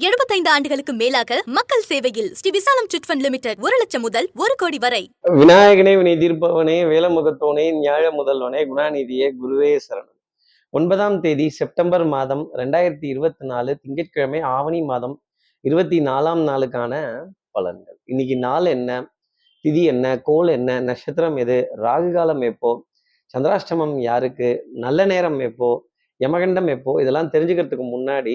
75 ஆண்டுகளுக்கு மேலாக மக்கள் சேவையில் ஸ்ரீ விசாலம் சிட்ஃபண்ட் லிமிடெட் ஒரு லட்சம் முதல் ஒரு கோடி வரை. விநாயகனே வினை தீர்ப்பவனே வேலமுகத்தோனே ஞாழ முதல்வனே குணாநிதியே குருவே சரணம். ஒன்பதாம் தேதி செப்டம்பர் மாதம் ரெண்டாயிரத்தி இருபத்தி நாலு திங்கட்கிழமை ஆவணி மாதம் இருபத்தி நாலாம் நாளுக்கான பலன்கள். இன்னைக்கு நாள் என்ன? திதி என்ன? கோல் என்ன? நட்சத்திரம் எது? ராகு காலம் எப்போ? சந்திராஷ்டமம் யாருக்கு? நல்ல நேரம் எப்போ? யமகண்டம் எப்போ? இதெல்லாம் தெரிஞ்சுக்கிறதுக்கு முன்னாடி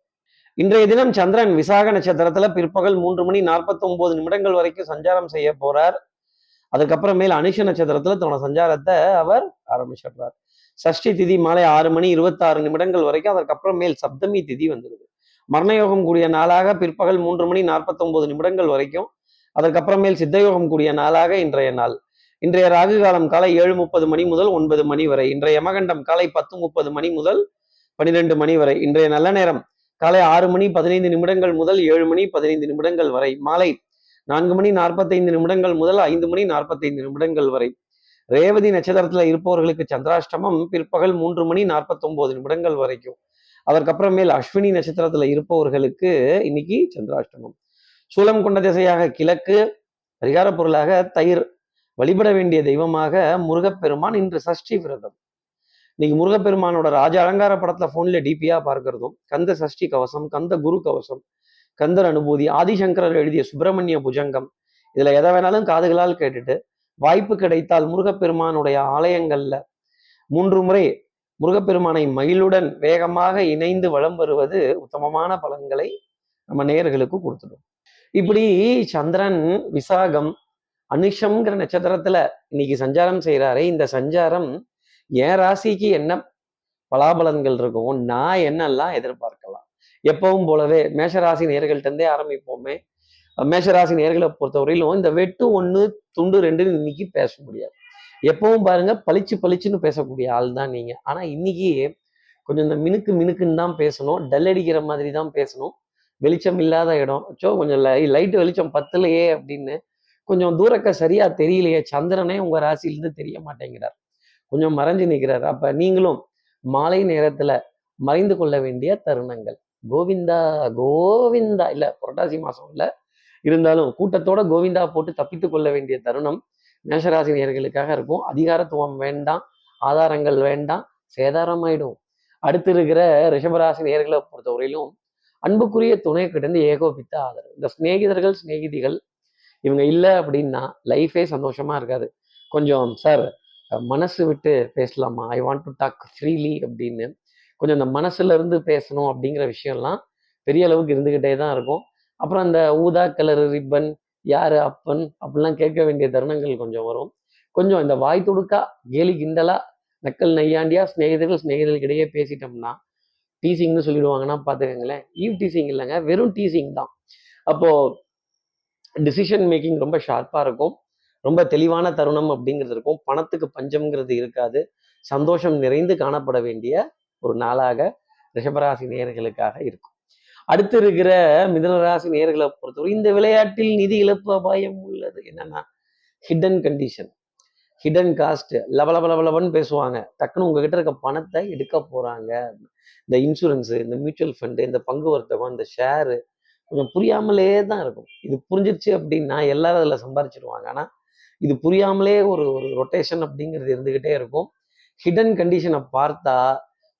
இன்றைய தினம் சந்திரன் விசாக நட்சத்திரத்துல பிற்பகல் மூன்று மணி நாற்பத்தி ஒன்பது நிமிடங்கள் வரைக்கும் சஞ்சாரம் செய்ய போறார். அதுக்கப்புறமேல் அனுஷ நட்சத்திரத்துல தன்னோட சஞ்சாரத்தை அவர் ஆரம்பிச்சிடுறார். சஷ்டி திதி மாலை ஆறு மணி இருபத்தாறு நிமிடங்கள் வரைக்கும் அதற்கப்புறமேல் சப்தமி திதி வந்துடுது. மரணயோகம் கூடிய நாளாக பிற்பகல் மூன்று மணி நாற்பத்தி ஒன்பது நிமிடங்கள் வரைக்கும் அதற்கப்புறமேல் சித்தயோகம் கூடிய நாளாக இன்றைய நாள். இன்றைய ராகு காலம் காலை ஏழு முப்பது மணி முதல் ஒன்பது மணி வரை இன்றைய யமகண்டம் காலை பத்து முப்பது மணி முதல் பன்னிரெண்டு மணி வரை. இன்றைய நல்ல நேரம் காலை ஆறு மணி பதினைந்து நிமிடங்கள் முதல் ஏழு மணி பதினைந்து நிமிடங்கள் வரை மாலை நான்கு மணி நாற்பத்தைந்து நிமிடங்கள் முதல் ஐந்து மணி நாற்பத்தைந்து நிமிடங்கள் வரை. ரேவதி நட்சத்திரத்துல இருப்பவர்களுக்கு சந்திராஷ்டமம் பிற்பகல் மூன்று மணி நாற்பத்தொன்பது நிமிடங்கள் வரைக்கும். அதற்கப்புறமேல் அஸ்வினி நட்சத்திரத்துல இருப்பவர்களுக்கு இன்னைக்கு சந்திராஷ்டமம். சூலம் கொண்ட திசையாக கிழக்கு பரிகார பொருளாக தயிர். வழிபட வேண்டிய தெய்வமாக முருகப்பெருமான் இன்று சஷ்டி விரதம். இன்னைக்கு முருகப்பெருமானோட ராஜ அலங்கார படத்துல போன்ல டிபியா பார்க்கறதும் கந்த சஷ்டி கவசம் கந்த குரு கவசம் கந்தர் அனுபூதி ஆதிசங்கரர் எழுதிய சுப்பிரமணிய புஜங்கம் இதுல எதை வேணாலும் காதுகளால் கேட்டுட்டு வாய்ப்பு கிடைத்தால் முருகப்பெருமானுடைய ஆலயங்கள்ல மூன்று முறை முருகப்பெருமானை மயிலுடன் வேகமாக இணைந்து வலம் வருவது உத்தமமான பலன்களை நம்ம நேயர்களுக்கு கொடுத்துடும். இப்படி சந்திரன் விசாகம் அனுஷம்ங்கிற நட்சத்திரத்துல இன்னைக்கு சஞ்சாரம் செய்கிறாரே இந்த சஞ்சாரம் என் ராசிக்கு என்ன பலாபலன்கள் இருக்கும்? நான் என்னெல்லாம் எதிர்பார்க்கலாம்? எப்பவும் போலவே மேஷராசி நேர்கள்ட்டே இருந்தே ஆரம்பிப்போமே. மேஷராசி நேர்களை பொறுத்தவரையிலும் இந்த வெட்டு ஒன்று துண்டு ரெண்டுன்னு இன்னைக்கு பேச முடியாது. எப்பவும் பாருங்க பளிச்சு பளிச்சுன்னு பேசக்கூடிய ஆள் தான் நீங்க. ஆனா இன்னைக்கு கொஞ்சம் இந்த மினுக்கு மினுக்குன்னு தான் பேசணும். டல் அடிக்கிற மாதிரி தான் பேசணும். வெளிச்சம் இல்லாத இடம். சோ கொஞ்சம் லை லைட் வெளிச்சம் பத்தலையே அப்படின்னு கொஞ்சம் தூரக்க சரியா தெரியலையே. சந்திரனே உங்க ராசியிலிருந்து தெரிய மாட்டேங்கிறார். கொஞ்சம் மறைஞ்சு நிற்கிறார் அப்ப நீங்களும் மாலை நேரத்துல மறைந்து கொள்ள வேண்டிய தருணங்கள். கோவிந்தா கோவிந்தா. இல்ல புரட்டாசி மாசம் இல்ல. இருந்தாலும் கூட்டத்தோட கோவிந்தா போட்டு தப்பித்து கொள்ள வேண்டிய தருணம் மேஷராசி நேர்களுக்காக இருக்கும். அதிகாரத்துவம் வேண்டாம் ஆதாரங்கள் வேண்டாம் சேதாரம் ஆயிடும் அடுத்து இருக்கிற ரிஷபராசி நேர்களை பொறுத்தவரையிலும் அன்புக்குரிய துணை கிட்ட ஏகோபித்த ஆதரவு. இந்த சிநேகிதர்கள் சிநேகிதிகள் இவங்க இல்லை அப்படின்னா லைஃபே சந்தோஷமா இருக்காது. கொஞ்சம் சார் மனசு விட்டு பேசலாமா? I want to talk freely அப்படின்னு. கொஞ்சம் இந்த மனசுல இருந்து பேசணும் அப்படிங்கிற விஷயம்லாம் பெரிய அளவுக்கு இருந்துக்கிட்டே தான் இருக்கும். அப்புறம் அந்த ஊதா கலர் ரிப்பன் யாரு அப்பன் அப்படிலாம் கேட்க வேண்டிய தருணங்கள் கொஞ்சம் வரும். கொஞ்சம் இந்த வாய் துடுக்கா கேலி கிண்டலா நக்கல் நையாண்டியா ஸ்நேகிதர்கள் ஸ்நேகிதர்களுக்கிடையே பேசிட்டோம்னா டீசிங்னு சொல்லிடுவாங்கன்னா பார்த்துக்கங்களேன். ஈவ் டீசிங் இல்லைங்க வெறும் டீசிங் தான். அப்போ டிசிஷன் மேக்கிங் ரொம்ப ஷார்ப்பாக இருக்கும். ரொம்ப தெளிவான தருணம் அப்படிங்கிறது இருக்கும். பணத்துக்கு பஞ்சம்ங்கிறது இருக்காது. சந்தோஷம் நிறைந்து காணப்பட வேண்டிய ஒரு நாளாக ரிஷபராசி நேயர்களுக்காக இருக்கும். அடுத்து இருக்கிற மிதனராசி நேயர்களை பொறுத்தவரை இந்த விளையாட்டில் நிதி இழப்பு அபாயம் உள்ளது. என்னன்னா ஹிடன் கண்டிஷன் ஹிடன் காஸ்ட் லவல லவலவன்னு பேசுவாங்க. டக்குன்னு உங்ககிட்ட இருக்க பணத்தை எடுக்க போறாங்க. இந்த இன்சூரன்ஸு இந்த மியூச்சுவல் ஃபண்டு இந்த பங்கு வர்த்தகம் இந்த ஷேரு கொஞ்சம் புரியாமலே தான் இருக்கும். இது புரிஞ்சிருச்சு அப்படின்னா எல்லாரும் அதில் சம்பாரிச்சிருவாங்க. ஆனால் இது புரியாமலே ஒரு ஒரு ரொட்டேஷன் அப்படிங்கிறது இருந்துகிட்டே இருக்கும். ஹிடன் கண்டிஷனை பார்த்தா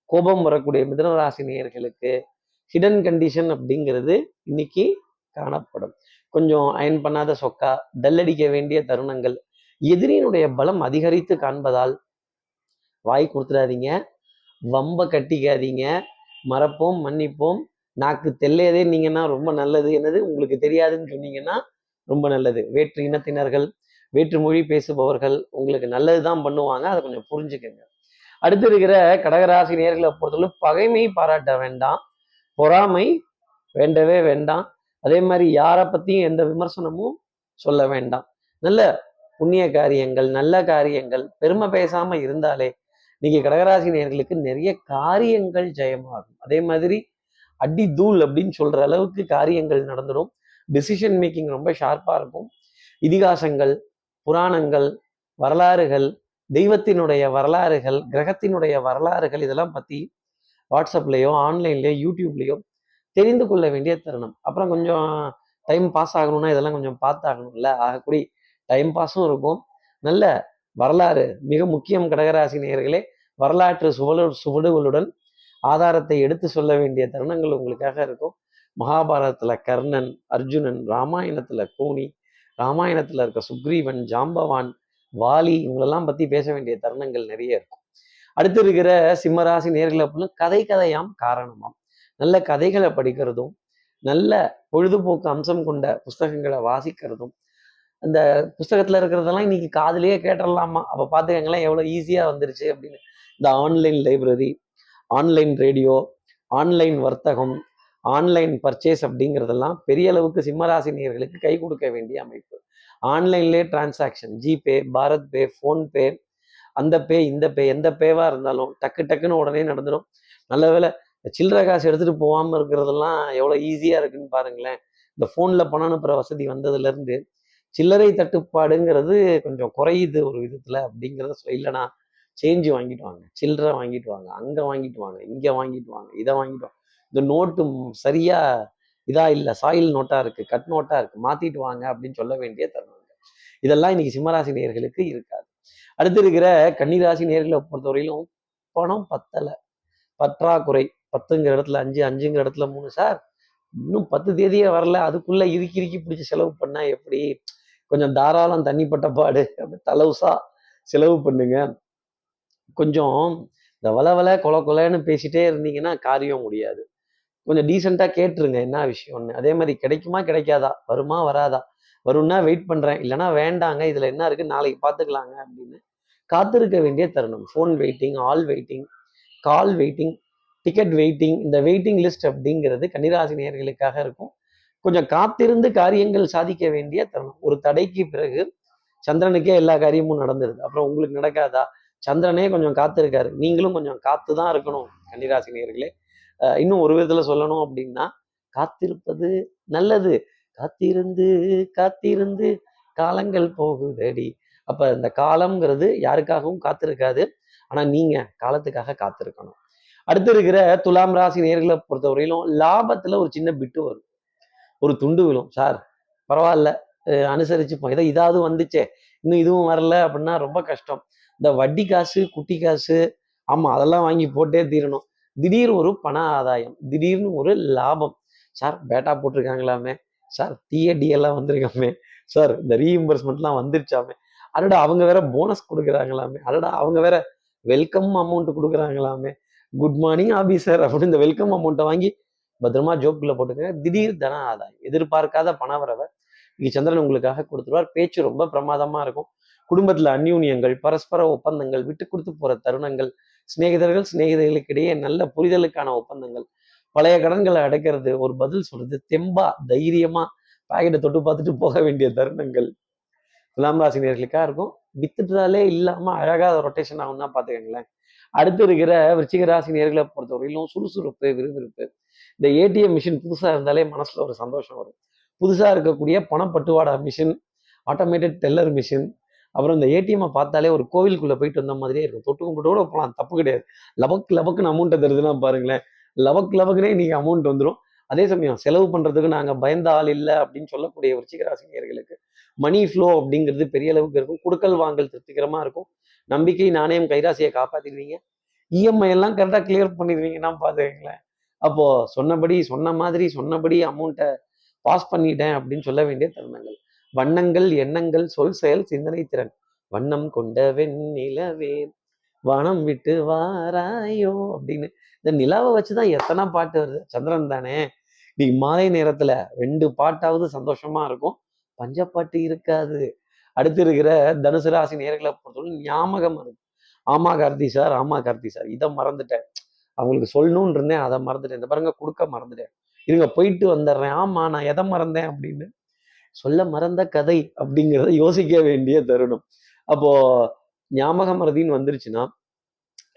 கோபம் வரக்கூடிய மிதனராசி நேயர்களுக்கு ஹிடன் கண்டிஷன் அப்படிங்கிறது இன்னைக்கு காணப்படும். கொஞ்சம் அயன் பண்ணாத சொக்கா டல்லடிக்க வேண்டிய தருணங்கள் எதிரியினுடைய பலம் அதிகரித்து காண்பதால் வாய் கொடுத்துடாதீங்க. வம்ப கட்டிக்காதீங்க. மறப்போம் மன்னிப்போம். நாக்கு தெல்லையதே நீங்கன்னா ரொம்ப நல்லது. என்னது? உங்களுக்கு தெரியாதுன்னு சொன்னீங்கன்னா ரொம்ப நல்லது. வேற்று இனத்தினர்கள் வேற்று மொழி பேசுபவர்கள் உங்களுக்கு நல்லது தான் பண்ணுவாங்க. அதை கொஞ்சம் புரிஞ்சுக்கங்க. அடுத்து இருக்கிற கடகராசி நேர்களை பொறுத்தவரை பகைமை பாராட்ட வேண்டாம். பொறாமை வேண்டவே வேண்டாம். அதே மாதிரி யாரை பத்தியும் எந்த விமர்சனமும் சொல்ல வேண்டாம். நல்ல புண்ணிய காரியங்கள் நல்ல காரியங்கள் பெருமை பேசாம இருந்தாலே நீங்க கடகராசி நேர்களுக்கு நிறைய காரியங்கள் ஜெயமாகும். அதே மாதிரி அடி தூள் அப்படின்னு சொல்ற அளவுக்கு காரியங்கள் நடந்துடும். டிசிஷன் மேக்கிங் ரொம்ப ஷார்ப்பா இருக்கும். இதிகாசங்கள் புராணங்கள் வரலாறுகள் தெய்வத்தினுடைய வரலாறுகள் கிரகத்தினுடைய வரலாறுகள் இதெல்லாம் பற்றி வாட்ஸ்அப்லேயோ ஆன்லைன்லேயோ யூடியூப்லேயோ தெரிந்து கொள்ள வேண்டிய தருணம். அப்புறம் கொஞ்சம் டைம் பாஸ் ஆகணும்னா இதெல்லாம் கொஞ்சம் பார்த்தாகணும்ல. ஆகக்கூடி டைம் பாஸும் இருக்கும். நல்ல வரலாறு மிக முக்கியம் கடகராசி நேயர்களே. வரலாற்று சுவடு சுவடுகளுடன் ஆதாரத்தை எடுத்து சொல்ல வேண்டிய தருணங்கள் உங்களுக்காக இருக்கும். மகாபாரதத்தில் கர்ணன் அர்ஜுனன் ராமாயணத்தில் கூனி ராமாயணத்துல இருக்க சுக்ரீவன் ஜாம்பவான் வாலி இவங்களெல்லாம் பத்தி பேச வேண்டிய தருணங்கள் நிறைய இருக்கும். அடுத்து இருக்கிற சிம்மராசி நேர்களை அப்படின்னா கதை கதையாம் காரணமாம். நல்ல கதைகளை படிக்கிறதும் நல்ல பொழுதுபோக்கு அம்சம் கொண்ட புஸ்தகங்களை வாசிக்கிறதும் அந்த புஸ்தகத்துல இருக்கிறதெல்லாம் இன்னைக்கு காதுலயே கேட்டுடலாமா அப்ப பாத்துக்கங்களேன் எவ்வளவு ஈஸியா வந்துருச்சு அப்படின்னு. இந்த online library online radio online வர்த்தகம் ஆன்லைன் பர்ச்சேஸ் அப்படிங்கிறதெல்லாம் பெரிய அளவுக்கு சிம்மராசினியர்களுக்கு கை கொடுக்க வேண்டிய அமைப்பு. ஆன்லைன்லேயே transaction GPay Bharat pe PhonePe அந்த பே இந்த பே எந்த பேவாக இருந்தாலும் டக்கு டக்குன்னு உடனே நடந்துடும் நல்ல வேலை இந்த சில்லறை காசு எடுத்துகிட்டு போகாமல் இருக்கிறதெல்லாம் எவ்வளோ ஈஸியாக இருக்குன்னு பாருங்களேன். இந்த ஃபோனில் பணம் அனுப்புற வசதி வந்ததுலேருந்து சில்லறை தட்டுப்பாடுங்கிறது கொஞ்சம் குறையுது ஒரு விதத்தில் அப்படிங்கிறத சொல்ல இல்லைனா சேஞ்சு வாங்கிட்டு வாங்க. சில்லறை வாங்கிட்டு வாங்க அங்கே வாங்கிட்டு வாங்க இங்கே வாங்கிட்டு வாங்க இதை வாங்கிட்டு வாங்க. இந்த நோட்டு சரியா இதா இல்லை சாயில் நோட்டா இருக்கு கட் நோட்டா இருக்கு மாத்திட்டு வாங்க அப்படின்னு சொல்ல வேண்டிய தருணம் இதெல்லாம் இன்னைக்கு சிம்மராசி நேர்களுக்கு இருக்காது. அடுத்து இருக்கிற கன்னிராசி நேர்களை பொறுத்தவரையிலும் பணம் பத்தலை. பற்றாக்குறை பத்துங்கிற இடத்துல அஞ்சு அஞ்சுங்கிற இடத்துல மூணு சார். இன்னும் பத்து தேதியே வரல. அதுக்குள்ள இறுக்கி இறுக்கி பிடிச்சி செலவு பண்ணா எப்படி? கொஞ்சம் தாராளம் தண்ணிப்பட்ட பாடு. அப்படி தலவுசா செலவு பண்ணுங்க. கொஞ்சம் இந்த வள வள கொல கொலைன்னு பேசிட்டே இருந்தீங்கன்னா காரியம் முடியாது. கொஞ்சம் டீசெண்டாக கேட்டுருங்க என்ன விஷயம்னு. அதே மாதிரி கிடைக்குமா கிடைக்காதா? வருமா வராதா? வரும்னா வெயிட் பண்ணுறேன் இல்லைன்னா வேண்டாங்க இதில் என்ன இருக்குது நாளைக்கு பார்த்துக்கலாங்க அப்படின்னு காத்திருக்க வேண்டிய தருணம். Phone waiting all waiting call waiting ticket waiting இந்த வெயிட்டிங் லிஸ்ட் அப்படிங்கிறது கன்னிராசி நேர்களுக்காக இருக்கும். கொஞ்சம் காத்திருந்து காரியங்கள் சாதிக்க வேண்டிய தருணம். ஒரு தடைக்கு பிறகு சந்திரனுக்கே எல்லா காரியமும் நடந்துருது. அப்புறம் உங்களுக்கு நடக்காதா? சந்திரனே கொஞ்சம் காத்திருக்காரு. நீங்களும் கொஞ்சம் காத்து தான் இருக்கணும் கன்னிராசி நேர்களே இன்னும் ஒரு விதத்துல சொல்லணும் அப்படின்னா காத்திருப்பது நல்லது. காத்திருந்து காத்திருந்து காலங்கள் போகுதடி. அப்ப இந்த காலம்ங்கிறது யாருக்காகவும் காத்திருக்காது. ஆனா நீங்க காலத்துக்காக காத்திருக்கணும். அடுத்து இருக்கிற துலாம் ராசி நேர்களை பொறுத்தவரையிலும் லாபத்துல ஒரு சின்ன பிட்டு வரும். ஒரு துண்டு விழும். சார் பரவாயில்ல. அனுசரிச்சுப்போம். ஏதோ இதாவது வந்துச்சே. இன்னும் இதுவும் வரல. அப்படின்னா ரொம்ப கஷ்டம். இந்த வட்டி காசு குட்டி காசு ஆமா அதெல்லாம் வாங்கி போட்டே தீரணும். திடீர் ஒரு பண ஆதாயம் திடீர்னு ஒரு லாபம். சார் பேட்டா போட்டிருக்காங்களாமே? சார் டிஎடிஎல்லாம் வந்திருக்காமே? சார் இந்த ரீஇம்பர்ஸ்மெண்ட்லாம் வந்துருச்சாமே? அடடா அவங்க வேற போனஸ் கொடுக்குறாங்களாமே? அடடா அவங்க வேற வெல்கம் அமௌண்ட் கொடுக்குறாங்களாமே? குட் மார்னிங் ஆபீசர் அப்படின்னு இந்த வெல்கம் அமௌண்ட்டை வாங்கி பத்திரமா ஜோப்புக்குள்ள போட்டுக்கங்க. திடீர் தன ஆதாயம். எதிர்பார்க்காத பண வரவர் இன்னைக்கு சந்திரன் உங்களுக்காக கொடுத்துருவார். பேச்சு ரொம்ப பிரமாதமா இருக்கும். குடும்பத்துல அந்யூன்யங்கள் பரஸ்பர ஒப்பந்தங்கள் விட்டு கொடுத்து போற தருணங்கள் சிநேகிதர்கள் சிநேகிதர்களுக்கு இடையே நல்ல புரிதலுக்கான ஒப்பந்தங்கள். பழைய கடன்களை அடைக்கிறது ஒரு பதில் சொல்றது தெம்பா தைரியமா பாக்கெட்டை தொட்டு பார்த்துட்டு போக வேண்டிய தருணங்கள். துலாம் ராசினியர்களுக்காக இருக்கும். வித்துட்டாலே இல்லாம அழகா ரொட்டேஷன் ஆகும்னா பாத்துக்கங்களேன் அடுத்து இருக்கிற விருச்சிக ராசி நேர்களை பொறுத்தவரையிலும் சுறுசுறுப்பு விறுவிறுப்பு. இந்த ஏடிஎம் மிஷின் புதுசா இருந்தாலே மனசுல ஒரு சந்தோஷம் வரும். புதுசா இருக்கக்கூடிய பணப்பட்டுவாடா மிஷின் ஆட்டோமேட்டட் டெல்லர் மிஷின் அப்புறம் இந்த ஏடிஎம்மை பார்த்தாலே ஒரு கோவிலுக்குள்ளே போயிட்டு வந்த மாதிரியே இருக்கும். தொட்டு கும்பிட்டு கூட போகலாம் தப்பு கிடையாது. லபக் லபக்குன்னு அமௌண்ட்டை தருதுன்னா பாருங்களேன். லபக் லபக்குனே இன்னைக்கு அமௌண்ட் வந்துடும் அதே சமயம் செலவு பண்றதுக்கு நாங்க பயந்த ஆள் இல்லை அப்படின்னு சொல்லக்கூடிய விருச்சிகராசினியர்களுக்கு மணி ஃப்ளோ அப்படிங்கிறது பெரிய அளவுக்கு இருக்கும். குடுக்கல் வாங்கல் திருப்திகரமா இருக்கும். நம்பிக்கை நாணயம் கைராசியை காப்பாற்றிடுவீங்க இஎம்ஐ எல்லாம் கரெக்டாக கிளியர் பண்ணிடுவீங்கன்னா பார்த்துக்கங்களேன் அப்போ சொன்னபடி சொன்ன மாதிரி சொன்னபடி அமௌண்ட்டை பாஸ் பண்ணிட்டேன் அப்படின்னு சொல்ல வேண்டிய தருணங்கள். வண்ணங்கள் எண்ணங்கள் சொல் செயல் சிந்தனை திறன். வண்ணம் கொண்ட வெண்ணிலவே வனம் விட்டு வாராயோ அப்படின்னு. இந்த நிலாவை வச்சுதான் எத்தனை பாட்டு வருது? சந்திரன் தானே. இன்னைக்கு மாலை நேரத்துல ரெண்டு பாட்டாவது சந்தோஷமா இருக்கும். பஞ்சப்பாட்டு இருக்காது. அடுத்து இருக்கிற தனுசு ராசி நேர்களை பொறுத்தவரை ஞாபகம் இருக்கு ஆமா கார்த்தி சார் ஆமா கார்த்தி சார். இதை மறந்துட்டேன். அவங்களுக்கு சொல்லணும்னு இருந்தேன் அதை மறந்துட்டேன். இந்த பாருங்க கொடுக்க மறந்துட்டேன். இருங்க போயிட்டு வந்துடுறேன். ஆமா நான் எதை மறந்தேன் அப்படின்னு சொல்ல மறந்த கதை அப்படிங்கிறத யோசிக்க வேண்டிய தருணம். அப்போ ஞாபக மறதின்னு வந்துருச்சுன்னா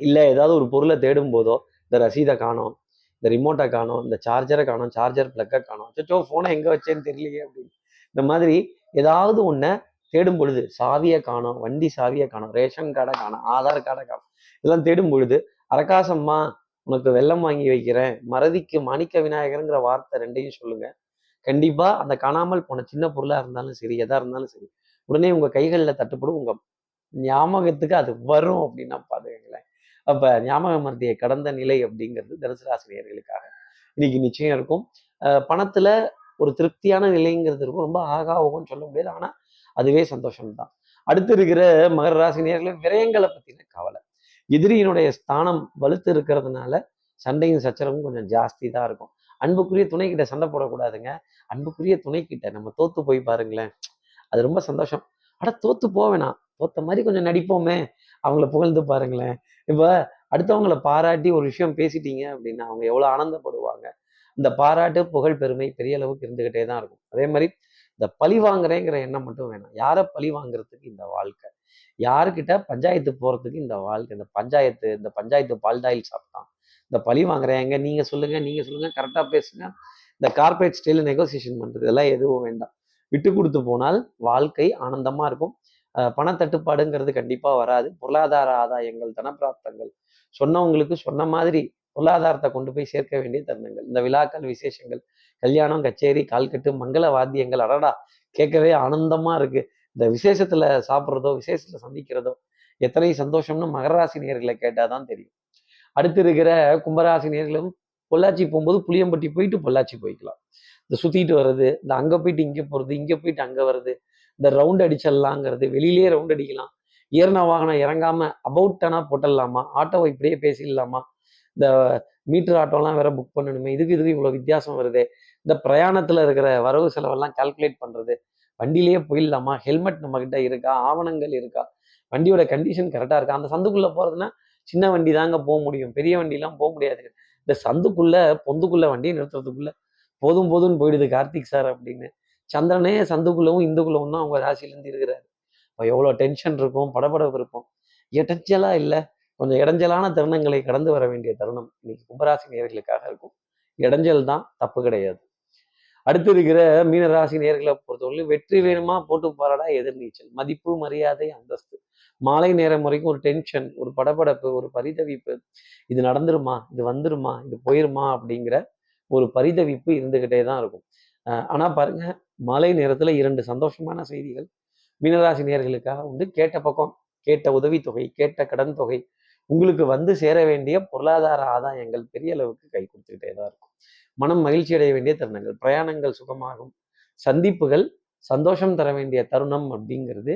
இல்லை ஏதாவது ஒரு பொருளை தேடும் போதோ இந்த ரசீதை காணோம் இந்த ரிமோட்டை காணோம் இந்த சார்ஜரை காணோம் சார்ஜர் பிளக்கை காணோம் சச்சோ ஃபோனை எங்கே வச்சேன்னு தெரியலையே அப்படின்னு. இந்த மாதிரி ஏதாவது ஒன்றை தேடும் பொழுது சாவியை காணோம் வண்டி சாவியை காணோம் ரேஷன் கார்டை காணோம் ஆதார் கார்டை காணோம் இதெல்லாம் தேடும் பொழுது அரகாசம்மா உனக்கு வெள்ளம் வாங்கி வைக்கிறேன் மறதிக்கு மாணிக்க விநாயகருங்கிற வார்த்தை ரெண்டையும் சொல்லுங்க. கண்டிப்பா அந்த காணாமல் போன சின்ன பொருளா இருந்தாலும் சரி எதா இருந்தாலும் சரி உடனே உங்க கைகளில் தட்டுப்படும். உங்க ஞாபகத்துக்கு அது வரும் அப்படின்னா பாத்துக்கங்களேன். அப்ப ஞாபக மருதியை கடந்த நிலை அப்படிங்கிறது தனுசுராசிரியர்களுக்காக இன்னைக்கு நிச்சயம் இருக்கும். பணத்துல ஒரு திருப்தியான நிலைங்கிறது இருக்கும். ரொம்ப ஆகா ஓகோன்னு சொல்ல முடியாது. ஆனா அதுவே சந்தோஷம்தான். அடுத்து இருக்கிற மகர ராசினியர்களே விரயங்களை பத்தின கவலை. எதிரியினுடைய ஸ்தானம் வலுத்து இருக்கிறதுனால சண்டையும் சச்சரவும் கொஞ்சம் ஜாஸ்தி தான் இருக்கும். அன்புக்குரிய துணை கிட்ட சண்டை போடக்கூடாதுங்க. அன்புக்குரிய துணை கிட்ட நம்ம தோத்து போய் பாருங்களேன். அது ரொம்ப சந்தோஷம். அட தோத்து போவேணாம் தோத்த மாதிரி கொஞ்சம் நடிப்போமே. அவங்கள புகழ்ந்து பாருங்களேன். இப்போ அடுத்தவங்கள பாராட்டி ஒரு விஷயம் பேசிட்டீங்க அப்படின்னா அவங்க எவ்வளோ ஆனந்தப்படுவாங்க. இந்த பாராட்டு புகழ் பெருமை பெரிய அளவுக்கு இருந்துகிட்டே தான் இருக்கும். அதே மாதிரி இந்த பழி வாங்குறேங்கிற எண்ணம் மட்டும் வேணாம். யாரை பழி வாங்குறதுக்கு இந்த வாழ்க்கை? யாருக்கிட்ட பஞ்சாயத்து போறதுக்கு இந்த வாழ்க்கை? இந்த பஞ்சாயத்து இந்த பஞ்சாயத்து பால்டாயில் சாப்பிட்டான். இந்த பழி வாங்குறேன். எங்க நீங்க சொல்லுங்க நீங்க சொல்லுங்க கரெக்டா பேசுங்க. இந்த கார்பரேட் ஸ்டைல நெகோசியேஷன் பண்றது இதெல்லாம் எதுவும் வேண்டாம். விட்டு கொடுத்து போனால் வாழ்க்கை ஆனந்தமா இருக்கும். பணத்தட்டுப்பாடுங்கிறது கண்டிப்பா வராது. பொருளாதார ஆதாயங்கள் தனப்பிராப்தங்கள். சொன்னவங்களுக்கு சொன்ன மாதிரி பொருளாதாரத்தை கொண்டு போய் சேர்க்க வேண்டிய தருணங்கள். இந்த விழாக்கள் விசேஷங்கள் கல்யாணம் கச்சேரி கால்கட்டு மங்கள வாத்தியங்கள் அடடா கேட்கவே ஆனந்தமா இருக்கு. இந்த விசேஷத்துல சாப்பிட்றதோ விசேஷத்துல சந்திக்கிறதோ எத்தனை சந்தோஷம்னு மகராசி நேர்களை கேட்டாதான் தெரியும். அடுத்து இருக்கிற கும்பராசி நேர்களும் பொள்ளாச்சி போகும்போது புளியம்பட்டி போயிட்டு பொள்ளாச்சி போய்க்கலாம். இந்த சுத்திட்டு வர்றது இந்த அங்க போயிட்டு இங்க போறது இங்க போயிட்டு அங்க வர்றது இந்த ரவுண்ட் அடிச்சிடலாங்கிறது வெளியிலேயே ரவுண்ட் அடிக்கலாம். ஏறின வாகனம் இறங்காம அபவுட் டனா போட்டுடலாமா ஆட்டோவை இப்படியே பேசிடலாமா? இந்த மீட்டர் ஆட்டோலாம் வேற புக் பண்ணணுமே இதுக்கு இதுக்கு இவ்வளோ வித்தியாசம் வருது. இந்த பிரயாணத்துல இருக்கிற வரவு செலவெல்லாம் கால்குலேட் பண்றது. வண்டியிலேயே போயிடலாமா? ஹெல்மெட் நம்ம கிட்ட இருக்கா? ஆவணங்கள் இருக்கா? வண்டியோட கண்டிஷன் கரெக்டா இருக்கா? அந்த சந்துக்குள்ள போறதுன்னா சின்ன வண்டி தாங்க போக முடியும். பெரிய வண்டிலாம் போக முடியாது. இந்த சந்துக்குள்ள பொந்துக்குள்ள வண்டியை நிறுத்துறதுக்குள்ள போதும் போதும்னு போயிடுது கார்த்திக் சார் அப்படின்னு. சந்திரனே சந்துக்குள்ளவும் இந்துக்குள்ளவும் தான் அவங்க ராசியிலேருந்து இருக்கிறாரு. இப்போ எவ்வளோ டென்ஷன் இருக்கும் படபடப்பு இருக்கும். இடைஞ்சலா இல்லை. கொஞ்சம் இடைஞ்சலான தருணங்களை கடந்து வர வேண்டிய தருணம். இன்னைக்கு கும்பராசி நேர்களுக்காக இருக்கும். இடைஞ்சல் தான் தப்பு கிடையாது. அடுத்து இருக்கிற மீனராசி நேர்களை பொறுத்தவரையிலும் வெற்றி வேணுமா? போட்டு போராடா எதிர்நீச்சல். மதிப்பு மரியாதை அந்தஸ்து. மாலை நேரம் வரைக்கும் ஒரு டென்ஷன் ஒரு படபடப்பு ஒரு பரிதவிப்பு. இது நடந்துருமா? இது வந்துருமா? இது போயிருமா? அப்படிங்கிற ஒரு பரிதவிப்பு இருந்துகிட்டே தான் இருக்கும். ஆனால் பாருங்க மாலை நேரத்தில் இரண்டு சந்தோஷமான செய்திகள். மீனராசி நேர்களுக்காக உண்டு. கேட்ட பக்கம் கேட்ட உதவித்தொகை கேட்ட கடன் தொகை உங்களுக்கு வந்து சேர வேண்டிய பொருளாதார ஆதாயங்கள் பெரிய அளவுக்கு கை கொடுத்துக்கிட்டே தான் இருக்கும். மனம் மகிழ்ச்சி அடைய வேண்டிய தருணங்கள் பிரயாணங்கள் சுகமாகும். சந்திப்புகள் சந்தோஷம் தர வேண்டிய தருணம் அப்படிங்கிறது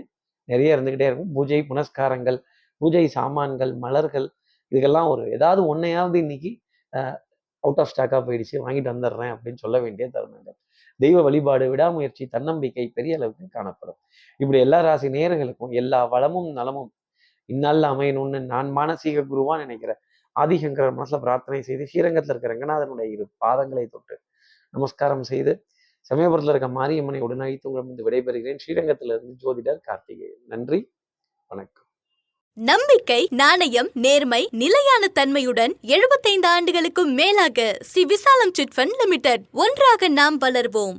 நிறைய இருந்துக்கிட்டே இருக்கும். பூஜை புனஸ்காரங்கள் பூஜை சாமான்கள் மலர்கள் இதுக்கெல்லாம் ஒரு ஏதாவது ஒன்னையாவது இன்னைக்கு அவுட் ஆஃப் ஸ்டாக்காக போயிடுச்சு வாங்கிட்டு வந்துடுறேன் அப்படின்னு சொல்ல வேண்டிய தருணங்கள். தெய்வ வழிபாடு விடாமுயற்சி தன்னம்பிக்கை பெரிய அளவுக்கு காணப்படும். இப்படி எல்லா ராசி நேர்களுக்கும் எல்லா வளமும் நலமும் இந்நாளில் அமையணும்னு நான் மானசீக குருவா நினைக்கிறேன் ஆதிகங்கர மனசுல பிரார்த்தனை செய்து ஸ்ரீரங்கத்தில் இருக்கிற ரங்கநாதனுடைய இரு பாதங்களை தொட்டு நமஸ்காரம் செய்து சமயபுரத்தில் இருக்க மாரியம்மனை உடனழைத்து உங்களிடம் விடைபெறுகிறேன். ஸ்ரீரங்கத்திலிருந்து ஜோதிடர் கார்த்திகேயன். நன்றி வணக்கம். நம்பிக்கை நாணயம் நேர்மை நிலையான தன்மையுடன் 75 ஆண்டுகளுக்கும் மேலாக ஸ்ரீ விசாலம் சிட் ஃபண்ட் லிமிடெட் ஒன்றாக நாம் வளர்வோம்.